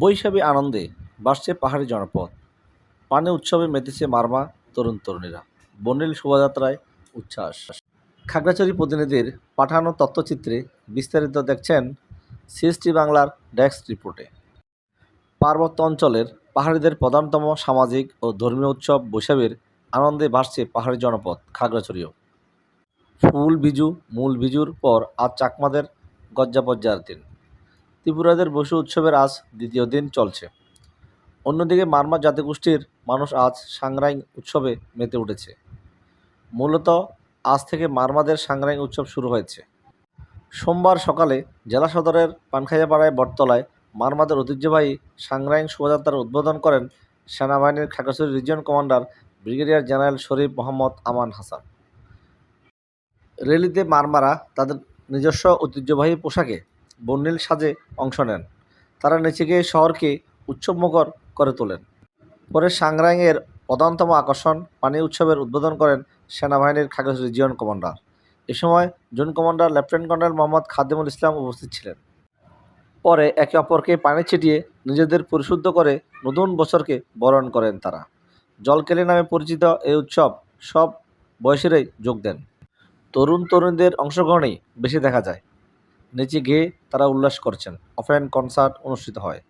বৈশাখী আনন্দে বাড়ছে পাহাড়ি জনপদ। পানে উৎসবে মেতেছে মারমা তরুণ তরুণীরা। বর্ণিল শোভাযাত্রায় উচ্ছ্বাস। খাগড়াছড়ি প্রতিনিধির পাঠানো তথ্যচিত্রে বিস্তারিত দেখছেন সিএসটি বাংলার ডেস্ক রিপোর্টে। পার্বত্য অঞ্চলের পাহাড়িদের প্রধানতম সামাজিক ও ধর্মীয় উৎসব বৈশাখীর আনন্দে ভাসছে পাহাড়ি জনপদ খাগড়াছড়িও। ফুল বিজু মূল বিজুর পর আজ চাকমাদের গজ্জাপজ্জার দিন। ত্রিপুরাদের বসু উৎসবের আজ দ্বিতীয় দিন চলছে। অন্যদিকে মারমা জাতিগোষ্ঠীর মানুষ আজ সাংরাইং উৎসবে মেতে উঠেছে। মূলত আজ থেকে মারমাদের সাংরাইং উৎসব শুরু হয়েছে। সোমবার সকালে জেলা সদরের পানখাইয়াপাড়ায় বটতলায় মারমাদের ঐতিহ্যবাহী সাংরাইং শোভাযাত্রার উদ্বোধন করেন সেনাবাহিনীর Khagrachhari region commander brigadier general Sharif Mohammad Aman Hasan. র্যালিতে মারমারা তাদের নিজস্ব ঐতিহ্যবাহী পোশাকে বর্ণিল সাজে অংশ নেন। তারা নেচে গিয়ে শহরকে উৎসবমুখর করে তোলেন। পরে সাংরাইয়ের প্রধানতম আকর্ষণ পানি উৎসবের উদ্বোধন করেন সেনাবাহিনীর খাগড়াছড়ি রিজিয়ন কমান্ডার। এ সময় zone commander lieutenant colonel Mohammad Khademul Islam উপস্থিত ছিলেন। পরে একে অপরকে পানি ছিটিয়ে নিজেদের পরিশুদ্ধ করে নতুন বছরকে বরণ করেন তারা। জলকেলি নামে পরিচিত এই উৎসব সব বয়সেরই যোগ দেন। তরুণ তরুণীদের অংশগ্রহণেই বেশি দেখা যায়। নেচে গেয়ে তারা উল্লাস করছেন। অফেন কনসার্ট অনুষ্ঠিত হয়।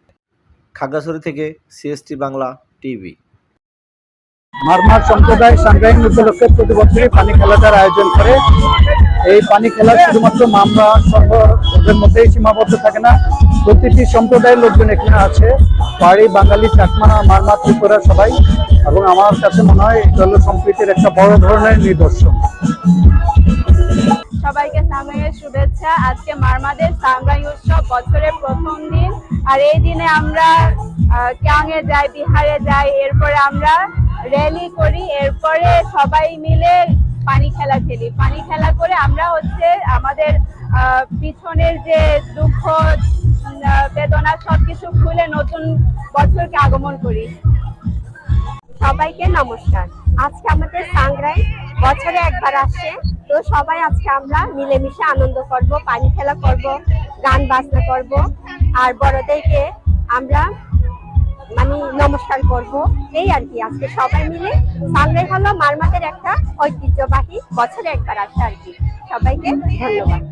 খাগড়াছড়ি থেকে সিএসটি বাংলা টিভি। মারমার সম্প্রদায় সংগ্রাম উপলক্ষে প্রতি বছরই পানি খেলাটার আয়োজন করে। এই পানি খেলা শুধুমাত্র মামলা সংঘের মধ্যেই সীমাবদ্ধ থাকে না। প্রতিটি সম্প্রদায়ের লোকজন এখানে আছে। পাহাড়ি বাঙালি চাকমা মারমা ত্রিপুরা সবাই। এবং আমার কাছে মনে হয় এটা হলো সম্প্রীতির একটা বড় ধরনের নিদর্শন। সবাইকে সাংগ্রাইয়ের শুভেচ্ছা। আজকে মারমাদের সাংগ্রাই উৎসব বছরের প্রথম দিন। আর এই দিনে আমরা ক্যাংয়ে যাই, বিহারে যাই, এরপরে আমরা র্যালি করি, এরপরে সবাই মিলে পানি খেলা খেলি। পানি খেলা করে আমরা হচ্ছে আমাদের পিছনের যে দুঃখ বেদনা সবকিছু খুলে নতুন বছরকে আগমন করি। সবাইকে নমস্কার। আজকে আমাদের সাংগ্রাই বছরে একবার আসে। তো সবাই আজকে আমরা মিলেমিশে আনন্দ করব, পানি খেলা করব, গান বাজনা করব। আর বড়দেরকে আমরা মানে নমস্কার করব। এই আর কি, আজকে সবাই মিলে সামনে হলো মারমাতের একটা ঐতিহ্যবাহী বছরে একবার আসে আর কি। সবাইকে ধন্যবাদ।